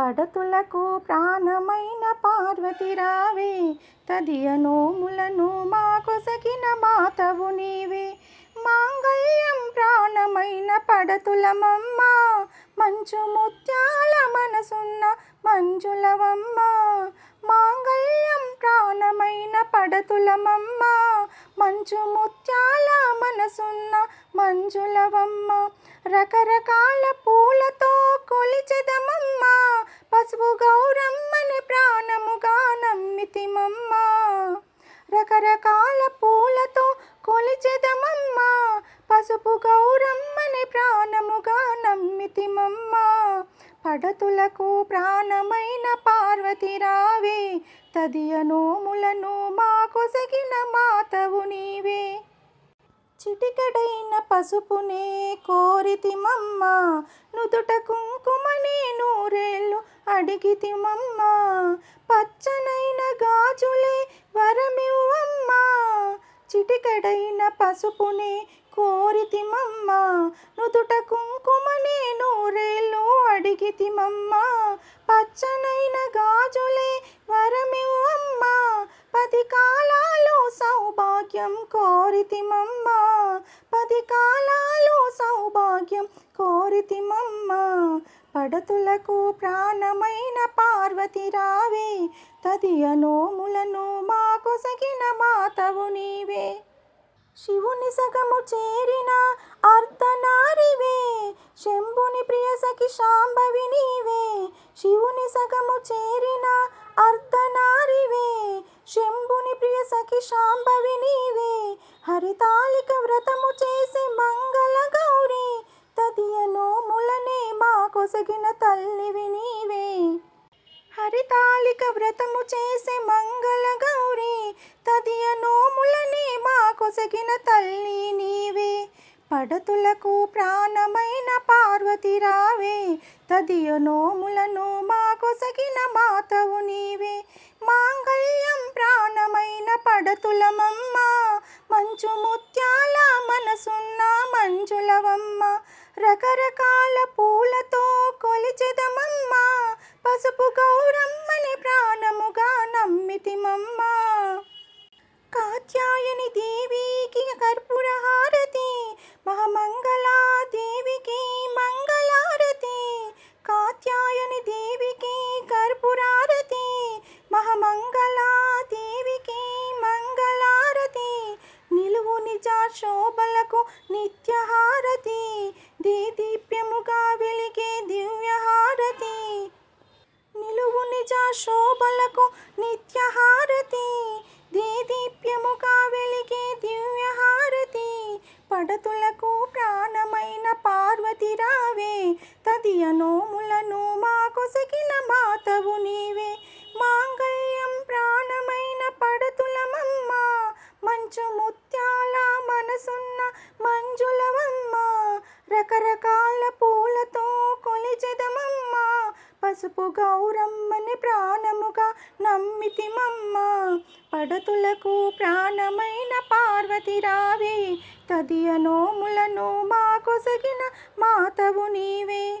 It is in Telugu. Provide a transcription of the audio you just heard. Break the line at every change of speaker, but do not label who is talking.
పడతులకు ప్రాణమైన పార్వతి రావే తదియ నోములను మా కొసగిన మాతవు నీవే. మాంగళ్యం ప్రాణమైన పడతులమమ్మ మంచు ముత్యాల మనసున్న మంజులవమ్మ. మాంగళ్యం ప్రాణమైన పడతులమమ్మ మంచు ముత్యాల మనసున్న మంజులవమ్మ రకరకాల పూలతో కొలిచెదమమ్మ పసుపు గౌరమ్మని ప్రాణముగా నమ్మితిమమ్మ. రకరకాల పూలతో కొలిచెదమమ్మ పసుపు గౌరమ్మని ప్రాణముగా నమ్మితిమమ్మ. పడతులకు ప్రాణమైన పార్వతి రావే. తదియ నోములను మా కొసగిన మాతవు నీవే. చిటికడైన పసుపునే కోరితిమమ్మ నుదుట కుంకుమనే నూరేళ్ళు అడిగితిమమ్మ పచ్చనైన గాజులే వరమివ్వమ్మ. చిటికడైన పసుపునే కోరితిమమ్మ నుదుట కుంకుమనే నూరేళ్ళు అడిగితిమమ్మ పచ్చనైన గాజులే వరమివ్వమ్మ పది కాలాలు సౌభాగ్యం కోరితిమమ్మ పది కాలాలు సౌభాగ్యం కోరితిమమ్మ. పడతులకు ప్రాణమైన పార్వతి రావే తదియ నోములను మా కొసగిన మాతవు నీవే. శివుని సగము చేరిన అర్ధనారివే. శంభుని ప్రియ సఖి శాంభవి నీవే. శివుని సగము చేరిన అర్ధనారివే. శంభుని ప్రియ సఖి శాంభవి నీవే. హరితాళిక వ్రతము చేసి మంగళ గౌరీ. తదియ నోములనే మా కొసగిన తల్లివి నీవే. హరితాళిక వ్రతము చేసే మంగళ గౌరీ. మా కొసగిన తల్లి నీవే పడతులకు ప్రాణమైన పార్వతి రావే. తదియ నోములను మా కొసగిన మాతవు నీవే. మాంగళ్యం ప్రాణమైన పడతులమమ్మ మంచు ముత్యాల మనసున్న మంజులవమ్మ. రకరకాల పూలతో కొలిచెదమమ్మ పసుపు గౌరమ్మని ప్రాణముగా నమ్మితిమమ్మ. శోభలకు నిత్యహారతి దీదీప్యముగా వెలిగే దివ్యహారతి. పడతులకు ప్రాణమైన పార్వతి రావే తదియ నోములను మా కొసగిన మాతవు నీవే. మాంగళ్యం ప్రాణమైన పడతులమమ్మ మంచు ముత్యాల మనసున్న మంజులవమ్మ. రకరకాల పూలతో కొలిచెదమమ్మ. పసుపు గౌరమ్మని ప్రాణముగా నమ్మితిమమ్మ పడతులకు ప్రాణమైన పార్వతి రావే. తదియ నోములను మా కొసగిన మాతవు నీవే.